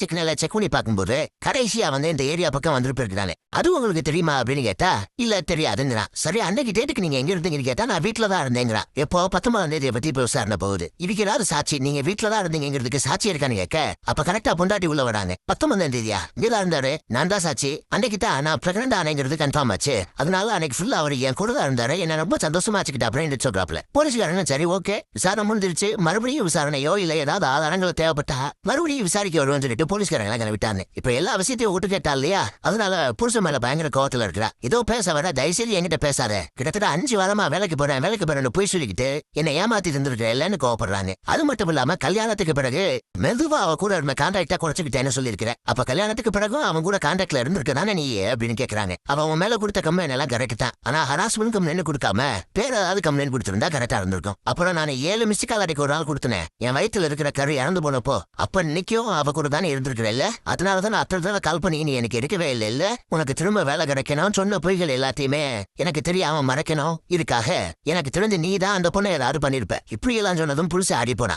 சிக்னலை செக் பண்ணி பார்க்கும்போது கடைசியாக வந்து இந்த ஏரியா பக்கம் வந்துட்டு போயிருக்கானே அது உங்களுக்கு தெரியுமா அப்படின்னு கேட்டா இல்ல தெரியாதுங்கிறா. சரி அன்னைக்கு டேட்டுக்கு நீங்க எங்க இருந்தீங்கன்னு கேட்டா நான் வீட்டுல தான் எப்போ? பத்தொன்பதாம் தேதியை பத்தி இப்ப விசாரணை போகுது. இதுக்கு ஏதாவது சாட்சி நீங்க வீட்டுல தான் இருந்தீங்கிறதுக்கு சாட்சி இருக்கான்னு கேட்க அப்ப கரெக்டா பொண்டாட்டி உள்ள வராங்க. பத்தொன்பதாம் தேதியா? இங்கதான் இருந்தாரு. நான் தான் சாட்சி. அன்னைக்கு தான் நான் பிரெக்னென்ட் ஆனேங்கிறது கன்ஃபார்ம் ஆச்சு. அதனால அன்னைக்கு ஃபுல்லா அவர் என் கூட தான் இருந்தாரு. என்ன ரொம்ப சந்தோஷமா வச்சுக்கிட்டா அப்படின்னு சொல்றாப்ல சரி ஓகே விசாரணை முடிஞ்சிருச்சு. மறுபடியும் விசாரணையோ இல்ல ஏதாவது ஆதாரங்கள் தேவைப்பட்டா மறுபடியும் விசாரிக்க வருவோம்னு சொல்லிட்டு போலீஸ்காரங்க எல்லாம் விட்டாங்க இப்ப எல்லா விஷயத்தையும் விட்டு கேட்டா இல்லையா? அதனால புருஷன் மேல பயங்கர கோவத்துல இருக்கிறா. ஏதோ பேச வர தயவுசெய்து என்கிட்ட பேசாத. கிட்டத்தட்ட அஞ்சு வாரமா வேலைக்கு போறேன் வேலைக்கு போறேன்னு போய் சொல்லிக்கிட்டு என்னை ஏமாத்தி இருந்திருக்கேன் கோவப்படுறாங்க. அது மட்டும் இல்லாம கல்யாணத்துக்கு பிறகு மெதுவா அவ கூட இருந்த கான்டாக்டா குறைச்சுக்கிட்டேன்னு சொல்லியிருக்கிறேன் அப்ப கல்யாணத்துக்கு பிறகும் அவன் கூட கான்டாக்ட்ல இருந்திருக்கதானே நீ அப்படின்னு கேக்குறாங்க. அவன் உன் மேல கொடுத்த கம்ப்ளைண்ட் எல்லாம் கரெக்ட் தான். ஆனா ஹராஸ்மெண்ட் கம்ப்ளைண்ட் கொடுக்காம பேர் ஏதாவது கம்ப்ளைண்ட் கொடுத்திருந்தா கரெக்டா இருந்திருக்கும். அப்புறம் நான் ஏழு மிஸ்டிக் கால் அடைக்கு ஒரு நாள் கொடுத்தேன். என் வயித்துல இருக்கிற கரு இறந்து போனப்போ அப்ப நிக்கும் அவ கூட தானே இருந்திருக்கிறல்ல அதனாலதான் அத்தனை தடவை கால் பண்ணி நீ எனக்கு எடுக்கவே இல்லை இல்ல? உனக்கு திரும்ப வேலை கிடைக்கணும் சொன்ன பொய்கள் எல்லாத்தையுமே எனக்கு தெரியாம மறைக்கணும். இதுக்காக எனக்கு தெரிஞ்சு நீ தான் அந்த பொண்ணை ஏதாவது பண்ணிருப்ப இப்படி எல்லாம் சொன்னதும் புதுசு ஆடி போனா